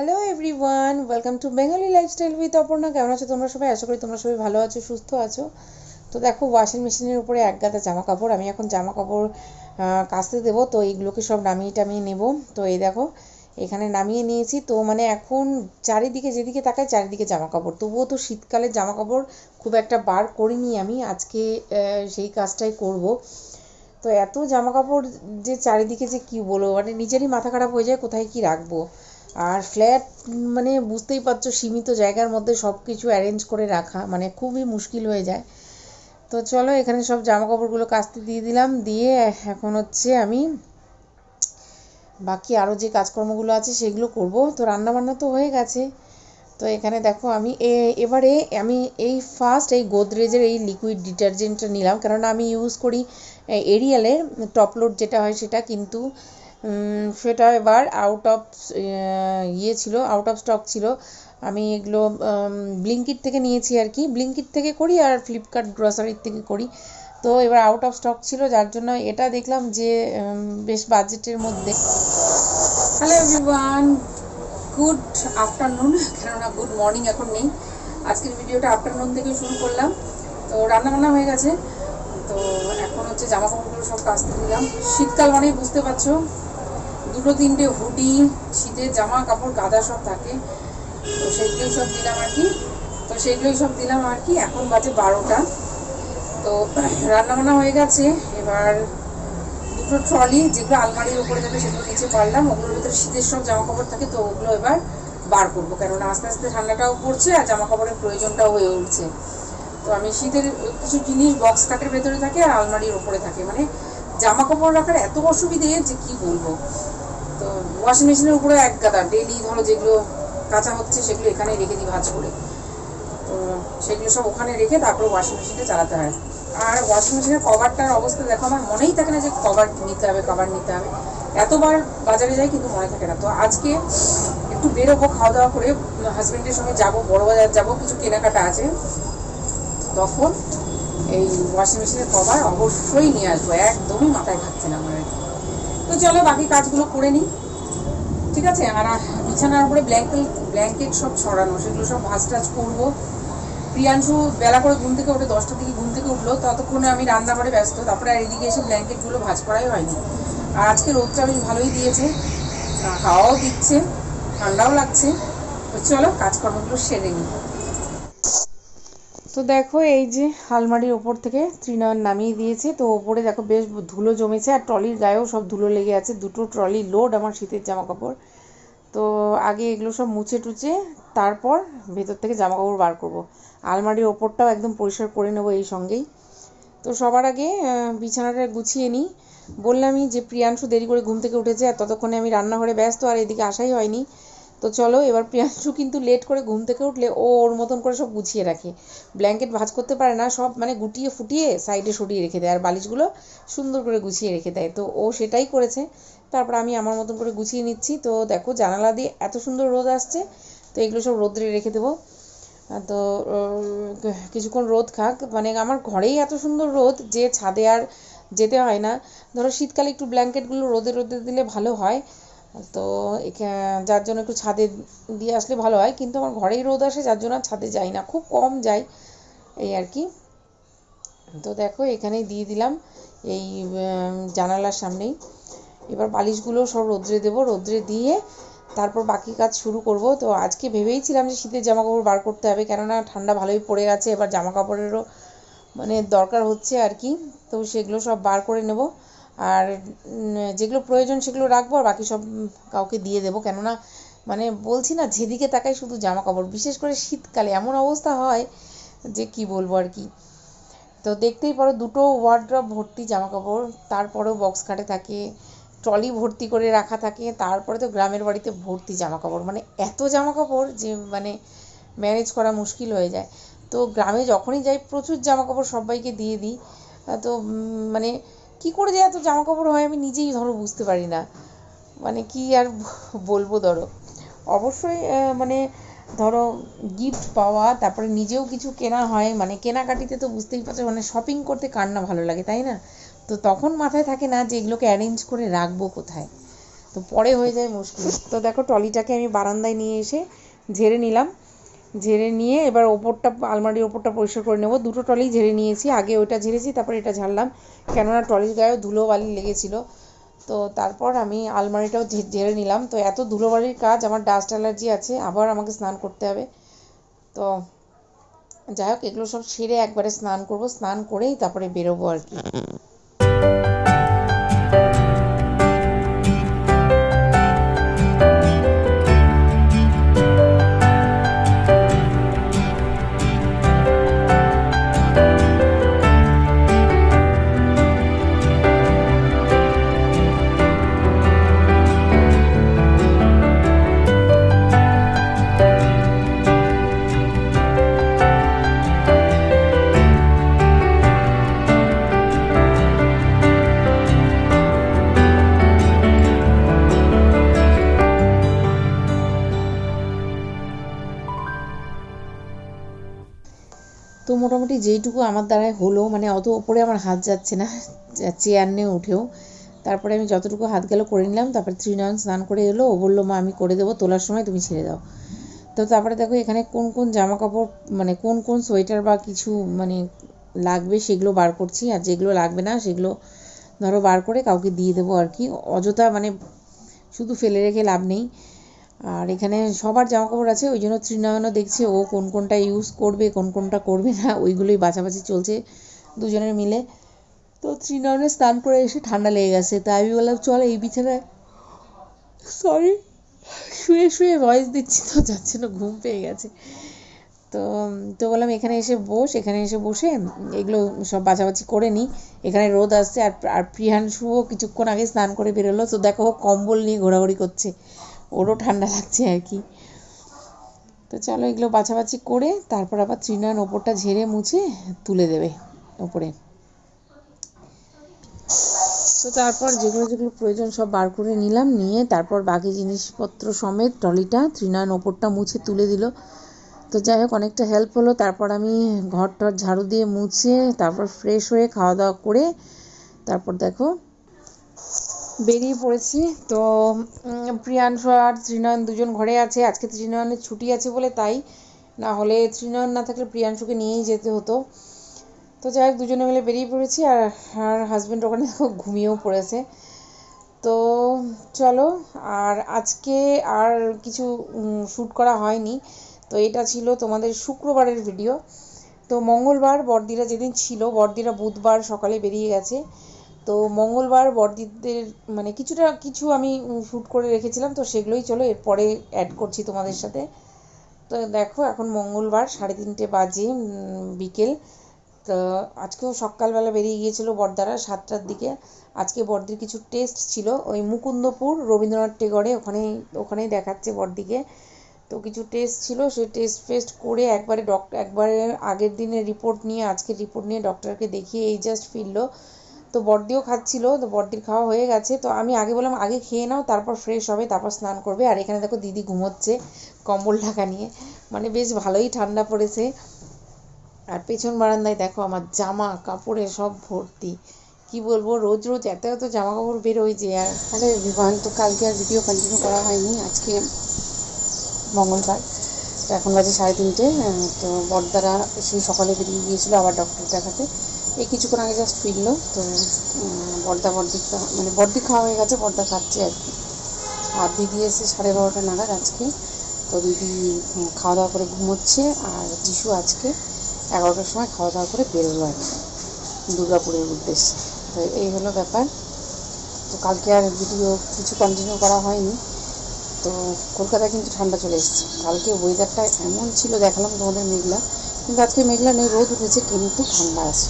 Hello everyone welcome to Bengali lifestyle with Aparna কেমন আছো তোমরা সবাই? আশা করি তোমরা সবাই ভালো আছো, সুস্থ আছো। তো দেখো ওয়াশিং মেশিনের উপরে এক গাদা জামা কাপড় আমি এখন জামা কাপড় কাচতে দেবো। তো এইগুলোকে সব নামিয়ে টামিয়ে নেব। তো এই দেখো, এখানে নামিয়ে নিয়েছি। তো মানে এখন চারিদিকে, যেদিকে তাকাই চারিদিকে জামা কাপড় তবুও তো শীতকালের জামা কাপড় খুব একটা বার করিনি আমি। আজকে সেই কাজটাই করব। তো এত জামা কাপড় যে চারিদিকে যে কি বলব মানে নিজেরই মাথা খারাপ হয়ে যায়, কোথায় কি রাখব? আর ফ্ল্যাট মানে বুঝতেই পারছ, সীমিত জায়গার মধ্যে সব কিছু অ্যারেঞ্জ করে রাখা মানে খুবই মুশকিল হয়ে যায়। তো চলো, এখানে সব জামা কাপড়গুলো কাচতে দিয়ে দিলাম, দিয়ে এখন হচ্ছে আমি বাকি আরও যে কাজকর্মগুলো আছে সেগুলো করব। তো রান্না বান্না তো হয়ে গেছে। তো এখানে দেখো, আমি এবারে আমি এই ফার্স্ট এই গোদরেজের এই লিকুইড ডিটারজেন্টটা নিলাম, কেননা আমি ইউজ করি এরিয়ালের টপ লোড যেটা হয় সেটা, কিন্তু সেটা এবার আউট অফ ইয়ে ছিল আউট অফ স্টক ছিল। আমি এগুলো ব্লিঙ্কিট থেকে নিয়েছি আর কি। ব্লিঙ্কিট থেকে করি আর ফ্লিপকার্ট গ্রসারির থেকে করি। তো এবার আউট অফ স্টক ছিল, যার জন্য এটা দেখলাম যে বেশ বাজেটের মধ্যে। হ্যালো এভরিওয়ান গুড আফটারনুন কেননা গুড মর্নিং এখন নেই। আজকের ভিডিওটা আফটারনুন থেকে শুরু করলাম। তো রান্না বান্না হয়ে গেছে। তো এখন হচ্ছে জামা কাপড়গুলো সব কাচতে দিলাম। শীতকাল মানেই বুঝতে পারছ দুটো তিনটে হুডি, শীতের জামা, কাপড়, গাদা সব থাকে। তো সেইগুলোই সব দিলাম আর কি। তো সেইগুলোই সব দিলাম আর কি। এখন বাজে বারোটা। তো রান্না বান্না হয়ে গেছে। এবার দুটো ট্রলি, যেগুলো আলমারির উপরে যাবে সেগুলো নিচে পারলাম। ওগুলোর ভিতরে শীতের সব জামা কাপড় থাকে, তো ওগুলো এবার বার করব। কেননা আস্তে আস্তে ঠান্ডাটাও পড়ছে আর জামা কাপড়ের প্রয়োজনটাও হয়ে উঠছে। তো আমি শীতের কিছু জিনিস বক্স কাটের ভেতরে থাকে আর আলমারির ওপরে থাকে। মানে জামা কাপড় রাখার এত অসুবিধে যে কি বলব? ওয়াশিং মেশিনের উপরে এক গাদা ডেলি ধরো যেগুলো কাঁচা হচ্ছে সেগুলো এখানে রেখে দিই ভাঁজ করে। তো সেগুলো সব ওখানে রেখে তারপরে ওয়াশিং মেশিনটা চালাতে হয়। আর ওয়াশিং মেশিনের কভারটার অবস্থা দেখো, আমার মনেই থাকে না যে কভার নিতে হবে কভার নিতে হবে। এতবার বাজারে যাই কিন্তু মনে থাকে না। তো আজকে একটু বেরোবো খাওয়া দাওয়া করে হাজব্যান্ডের সঙ্গে যাব, বড় বাজার যাব, কিছু কেনাকাটা আছে। তখন এই ওয়াশিং মেশিনের কভার অবশ্যই নিয়ে আসব, একদমই মাথায় থাকছে না আমার। তো চলো বাকি কাজগুলো করে নিই। ঠিক আছে? আর বিছানার উপরে ব্ল্যাঙ্কেট ব্ল্যাঙ্কেট সব ছড়ানো, সেগুলো সব ভাজ টাজ করব। প্রিয়াংশু বেলা করে ঘুম থেকে উঠে দশটা থেকে ঘুম থেকে উঠল, ততক্ষণে আমি রান্নাঘরে ব্যস্ত। তারপরে আর এদিকে এসে ব্ল্যাঙ্কেটগুলো ভাজ করাই হয়নি। আর আজকে রোদটা বেশ ভালোই দিয়েছে। খাওয়াও দিচ্ছে, ঠান্ডাও লাগছে। তো চলো কাজকর্মগুলো সেরে নিই। তো দেখো এই যে আলমারির ওপর থেকে ত্রিনয়ন নামিয়ে দিয়েছে। তো ওপরে দেখো বেশ ধুলো জমেছে আর ট্রলির গায়েও সব ধুলো লেগে আছে। দুটো ট্রলি লোড আমার শীতের জামা কাপড় তো আগে এগুলো সব মুছে টুচে তারপর ভেতর থেকে জামা কাপড় বার করব। আলমারির ওপরটাও একদম পরিষ্কার করে নেব এই সঙ্গেই। তো সবার আগে বিছানাটা গুছিয়ে নিই। বললামই যে প্রিয়াংশু দেরি করে ঘুম থেকে উঠেছে আর ততক্ষণে আমি রান্নাঘরে ব্যস্ত আর এদিকে আসাই হয়নি। তো চলো, এবার প্রিয়াংশু কিন্তু লেট করে ঘুম থেকে উঠলে ও ওর মতন করে সব গুছিয়ে রাখে। ব্ল্যাঙ্কেট ভাঁজ করতে পারে না, সব মানে গুটিয়ে ফুটিয়ে সাইডে সরিয়ে রেখে দেয়, আর বালিশগুলো সুন্দর করে গুছিয়ে রেখে দেয়। তো ও সেটাই করেছে। তারপর আমি আমার মতন করে গুছিয়ে নিচ্ছি। তো দেখো, জানালা দিয়ে এত সুন্দর রোদ আসছে, তো এগুলো সব রোদ্রে রেখে দেবো। তো কিছুক্ষণ রোদ খাক। মানে আমার ঘরেই এত সুন্দর রোদ যে ছাদে আর যেতে হয় না। ধরো শীতকালে একটু ব্ল্যাঙ্কেটগুলো রোদে রোদে দিলে ভালো হয়। তো যার জন্য একটু ছাদে দিয়ে আসলে ভালো হয়। কিন্তু আমার ঘরেই রোদ আসে, যার জন্য ছাদে যাই না। খুব কম যাই এই আর কি। তো দেখো, এখানেই দিয়ে দিলাম এই জানালার সামনেই। এবার বালিশগুলো সব রোদ্রে দেবো। রোদ্রে দিয়ে তারপর বাকি কাজ শুরু করব। তো আজকে ভেবেইছিলাম যে শীতের জামা কাপড় বার করতে হবে। কেননা ঠান্ডা ভালোই পড়ে গেছে। এবার জামা কাপড়েরও মানে দরকার হচ্ছে আর কি। তো সেগুলো সব বার করে নেব। আর যেগুলো প্রয়োজন সেগুলো রাখব আর বাকি সব কাউকে দিয়ে দেবো। কেননা মানে বলছি না, যেদিকে তাকাই শুধু জামা কাপড় বিশেষ করে শীতকালে এমন অবস্থা হয় যে কি বলব আর কি। তো দেখতেই পারো দুটো ওয়ার্ড্রপ ভর্তি জামা কাপড় তারপরেও বক্স কাটে থাকে ট্রলি ভর্তি করে রাখা থাকে, তারপরে তো গ্রামের বাড়িতে ভর্তি জামা কাপড় মানে এত জামা কাপড় যে মানে ম্যানেজ করা মুশকিল হয়ে যায়। তো গ্রামে যখনই যাই প্রচুর জামা কাপড় সবাইকে দিয়ে দিই। তো মানে কি করে যে এত জামা কাপড় হয় আমি নিজেই ধরো বুঝতে পারি না। মানে কি আর বলব ধরো। অবশ্যই মানে ধরো গিফট পাওয়া, তারপরে নিজেও কিছু কেনা হয় মানে কেনাকাটিতে তো বুঝতেই পারছ মানে শপিং করতে কার না ভালো লাগে, তাই না? তো তখন মাথায় থাকে না যে এগুলোকে অ্যারেঞ্জ করে রাখব কোথায়। তো পরে হয়ে যায় মুশকিল। তো দেখো ট্রলিটাকে আমি বারান্দায় নিয়ে এসে ঝেড়ে নিলাম। ঝেড়ে নিয়ে এবার ওপরটা, আলমারির ওপরটা পরিষ্কার করে নেব। দুটো ট্রলি ঝেড়ে নিয়েছি, আগে ওইটা ঝেড়েছি, তারপর এটা ঝাড়লাম। কেননা ট্রলির গায়েও ধুলো বালি লেগেছিলো। তো তারপর আমি আলমারিটাও ঝেড়ে নিলাম। তো এত ধুলোবালির কাজ, আমার ডাস্ট অ্যালার্জি আছে, আবার আমাকে স্নান করতে হবে। তো যাই হোক, এগুলো সব সেরে একবারে স্নান করব। স্নান করেই তারপরে বেরোবো আর কি। যেইটুকু আমার দ্বারায় হলো মানে অত ওপরে আমার হাত যাচ্ছে না চেয়ার নিয়ে উঠেও। তারপরে আমি যতটুকু হাত গেল করে নিলাম, তারপরে ত্রিনয়ন স্নান করে এলো, ও বলল, মা, আমি করে দেবো, তোলার সময় তুমি ছেড়ে দাও। তো তারপরে দেখো, এখানে কোন কোন জামা কাপড় মানে কোন কোন সোয়েটার বা কিছু মানে লাগবে সেগুলো বার করছি, আর যেগুলো লাগবে না সেগুলো ধরো বার করে কাউকে দিয়ে দেবো আর কি। অযথা মানে শুধু ফেলে রেখে লাভ নেই। আর এখানে সবার জামা কাপড় আছে, ওই জন্য ত্রিনয়নও দেখছে ও কোন কোনটা ইউজ করবে, কোন কোনটা করবে না, ওইগুলোই বাছাবাছি চলছে দুজনের মিলে। তো ত্রিনয়নের স্নান করে এসে ঠান্ডা লেগে গেছে, তাই আমি বললাম, চল এই বিছানায়। সরি শুয়ে শুয়ে ভয়েস দিচ্ছি তো, যাচ্ছে না, ঘুম পেয়ে গেছে। তো তো বললাম, এখানে এসে বস, এখানে এসে বসে, এগুলো সব বাছাবাছি করে নিই এখানে রোদ আসছে, আর আর প্রিয়াংশুও কিছুক্ষণ আগে স্নান করে বেরোলো, তো দেখো কম্বল নিয়ে ঘোরাঘুরি করছে। ওরও ঠান্ডা লাগছে আর কি। তো চলো এগুলো বাছাবাছি করে তারপর আবার ত্রিনয়ন ওপরটা ঝেড়ে মুছে তুলে দেবে ওপরে। তো তারপর যেগুলো যেগুলো প্রয়োজন সব বার করে নিলাম, নিয়ে তারপর বাকি জিনিসপত্র সমেত ট্রলিটা ত্রিনয়ন ওপরটা মুছে তুলে দিল। তো যাই হোক, অনেকটা হেল্প হলো। তারপর আমি ঘর টর ঝাড়ু দিয়ে মুছে তারপর ফ্রেশ হয়ে খাওয়া দাওয়া করে তারপর দেখো বেরিয়ে পড়েছি। তো প্রিয়াংশু আর ত্রিনয়ন দুজন ঘরে আছে। আজকে ত্রিনয়নের ছুটি আছে বলে তাই। না হলে ত্রিনয়ন না থাকলে প্রিয়াংশুকে নিয়েই যেতে হতো। তো যাই হোক, দুজনে মিলে বেরিয়ে পড়েছি আর আর হাজব্যান্ড ওখানে ঘুমিয়েও পড়েছে। তো, চলো, আর আজকে আর কিছু শ্যুট করা হয়নি। তো এটা ছিল তোমাদের শুক্রবারের ভিডিও তো মঙ্গলবার বড়দিরা যেদিন ছিল বড়দিরা বুধবার সকালে বেরিয়ে গেছে। তো মঙ্গলবার বড়দিদের মানে কিছুটা, কিছু আমি শ্যুট করে রেখেছিলাম, তো সেগুলোই চলো, এরপরে অ্যাড করছি তোমাদের সাথে। তো দেখো, এখন মঙ্গলবার সাড়ে তিনটে বাজে বিকেল। তো আজকেও সকালবেলা বেরিয়ে গিয়েছিল বড়দারা সাতটার দিকে। আজকে বড়দির কিছু টেস্ট ছিল। ওই মুকুন্দপুর রবীন্দ্রনাথ টেগরে, ওখানেই ওখানেই দেখাচ্ছে বড়দিকে। তো কিছু টেস্ট ছিল, সেই টেস্ট ফেস্ট করে একবারে ডক্টর একবারে আগের দিনের রিপোর্ট নিয়ে, আজকের রিপোর্ট নিয়ে ডক্টরকে দেখিয়ে এই জাস্ট ফিরলো। তো বড়দিও খাচ্ছিল, তো বড়দির খাওয়া হয়ে গেছে। তো আমি আগে বললাম, আগে খেয়ে নাও, তারপর ফ্রেশ হবে, তারপর স্নান করবে। আর এখানে দেখো দিদি ঘুমোচ্ছে কম্বল ঢাকা নিয়ে। মানে বেশ ভালোই ঠান্ডা পড়েছে। আর পেছন বারান্দায় দেখো আমার জামা কাপড়ে সব ভর্তি। কি বলব, রোজ রোজ এত এত জামা কাপড় বেরোয় যে আর। হ্যালো এভরিওয়ান তো কালকে আর ভিডিও কন্টিনিউ করা হয়নি। আজকে মঙ্গলবার। তো এখন বাজে সাড়ে তিনটে তো বড়দারা সেই সকালে বেরিয়ে গিয়েছিল আবার ডক্টর দেখাতে। এই কিছুক্ষণ আগে জাস্ট ফিরলো, তো বর্দা বড়দি মানে বড়দি খাওয়া হয়ে গেছে, বর্দা খাচ্ছে আর কি। আর দিদি এসে সাড়ে বারোটা নাগাদ আজকে, তো দিদি খাওয়া দাওয়া করে ঘুমোচ্ছে আর যিশু আজকে এগারোটার সময় খাওয়া দাওয়া করে বেরোলো আর কি, দুর্গাপুরের উদ্দেশ্যে। তো এই হলো ব্যাপার। তো কালকে আর ভিডিও কিছু কন্টিনিউ করা হয়নি, তো কলকাতায় কিন্তু ঠান্ডা চলে এসেছে। কালকে ওয়েদারটা এমন ছিল, দেখালাম তোমাদের মেঘলা, কিন্তু আজকে মেঘলা নেই, রোদ উঠেছে, কিন্তু ঠান্ডা আছে।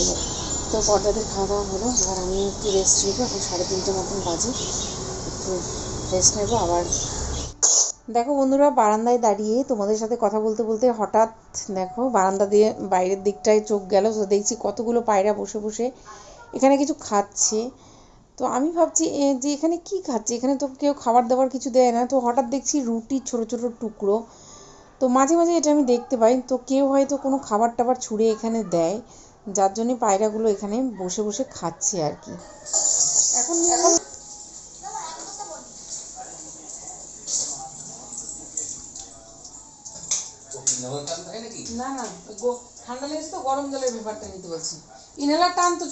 এই তো পর্দাদের খাওয়া দাওয়া হলো। এবার আমি একটু রেস্ট নেব, এখন সাড়ে তিনটে মতন বাজে। একটু রেস্ট নেব, আবার দেখো বন্ধুরা, বারান্দায় দাঁড়িয়ে তোমাদের সাথে কথা বলতে বলতে হঠাৎ দেখো বারান্দা দিয়ে বাইরের দিকটায় চোখ গেল। তো দেখছি কতগুলো পায়রা বসে বসে এখানে কিছু খাচ্ছে। তো আমি ভাবছি যে এখানে কি খাচ্ছে? এখানে তো কেউ খাবার দাবার কিছু দেয় না। তো হঠাৎ দেখছি রুটির ছোট ছোট টুকরো। তো মাঝে মাঝে এটা আমি দেখতে পাই। তো কেউ হয়তো কোনো খাবার টাবার ছুঁড়ে এখানে দেয়। যার জন্য পায়রাগুলো এখানে বসে বসে খাচ্ছে আর কি। এখন না না ঠান্ডা লেগেছে গরম জলের টান তো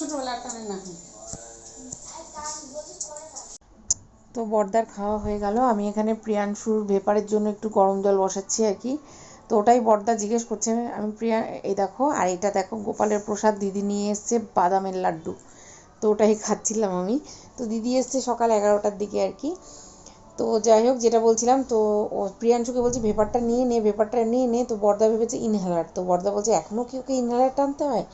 তো বর্দার খাওয়া হয়ে গেল। আমি এখানে প্রিয়াংশুর ভেপারের জন্য একটু গরম জল বসাচ্ছি আর কি। তো ওটাই বর্দা জিজ্ঞেস করছে, আমি প্রিয়া, এই দেখো, আর এটা দেখো, গোপালের প্রসাদ দিদি নিয়ে এসছে বাদামের লাড্ডু। তো ওটাই খাচ্ছিলাম আমি। তো দিদি এসছে সকাল এগারোটার দিকে আর কি। তো যাই হোক, যেটা বলছিলাম, তো ও প্রিয়াংশুকে বলছি, ভেপারটা নিয়ে নে, ভেপারটা নিয়ে নে। তো বর্দা ভেবেছে ইনহেলার। তো বর্দা বলছে এখনও কি ওকে ইনহেলার টানতে হয়?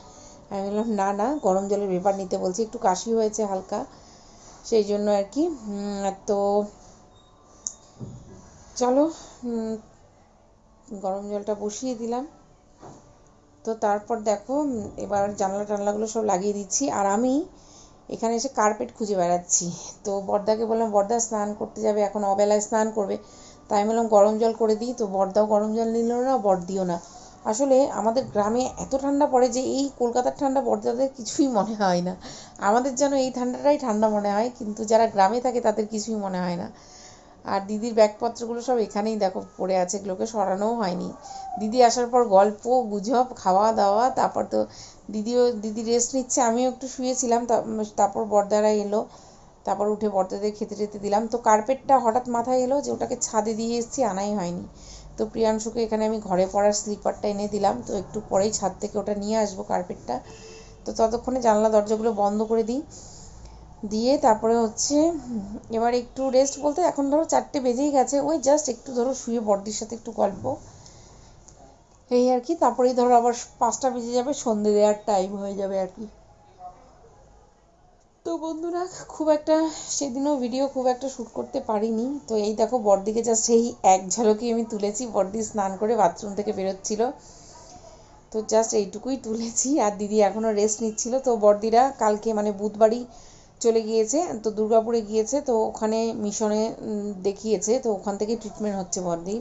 আমি বললাম, না না, গরম জলের ভেপার নিতে। বলছি, একটু কাশি হয়েছে হালকা। সেই জন্য আর কি। তো চলো গরম জলটা বসিয়ে দিলাম। তো তারপর দেখো এবার জানলা টানলাগুলো সব লাগিয়ে দিচ্ছি। আর আমি এখানে এসে কার্পেট খুঁজে বেড়াচ্ছি। তো বর্দাকে বললাম, বর্দা, স্নান করতে যাবে। এখন অবেলায় স্নান করবে। তাই বললাম, গরম জল করে দিই। তো বর্দাও গরম জল নিল না বর্দিও না। আসলে আমাদের গ্রামে এত ঠান্ডা পড়ে যে এই কলকাতার ঠান্ডা বর্দাদের কিছুই মনে হয় না। আমাদের যেন এই ঠান্ডাটাই ঠান্ডা মনে হয়, কিন্তু যারা গ্রামে থাকে তাদের কিছুই মনে হয় না। আর দিদির ব্যাগপত্রগুলো সব এখানেই দেখো, পড়ে আছে, এগুলোকে সরানোও হয়নি। দিদি আসার পর গল্প, গুজব খাওয়া দাওয়া তারপর তো দিদিও, দিদি রেস্ট নিচ্ছে, আমিও একটু শুয়েছিলাম তারপর বর্দারা এলো, তারপর উঠে বর্দাদের খেতে টেতে দিলাম। তো কার্পেটটা হঠাৎ মাথায় এলো যে ওটাকে ছাদে দিয়ে এসেছি, আনাই হয়নি। তো প্রিয়াংশুকে এখানে আমি ঘরে পড়ার স্লিপারটা এনে দিলাম। তো একটু পরেই ছাদ থেকে ওটা নিয়ে আসব কার্পেটটা। তো ততক্ষণে জানলা দরজাগুলো বন্ধ করে দিই। দিয়ে তারপরে হচ্ছে, এবার একটু রেস্ট বলতে এখন ধরো চারটে বেজেই গেছে, ওই জাস্ট একটু ধরো শুয়ে বর্দির সাথে একটু গল্প। এই আর কি, তারপরেই ধরো আবার পাঁচটা বেজে যাবে, সন্ধে দেওয়ার টাইম হয়ে যাবে আর কি। তো বন্ধুরা, খুব একটা সেদিনও ভিডিও খুব একটা শ্যুট করতে পারিনি। তো এই দেখো বর্দিকে জাস্ট সেই এক ঝলকেই আমি তুলেছি, বর্দি স্নান করে বাথরুম থেকে বেরোচ্ছিল। তো জাস্ট এইটুকুই তুলেছি, আর দিদি এখনও রেস্ট নিচ্ছিল। তো বর্দিরা কালকে মানে বুধবারই চলে গিয়েছে, তো দুর্গাপুরে গিয়েছে, তো ওখানে মিশনে দেখিয়েছে, তো ওখান থেকে ট্রিটমেন্ট হচ্ছে বর্দি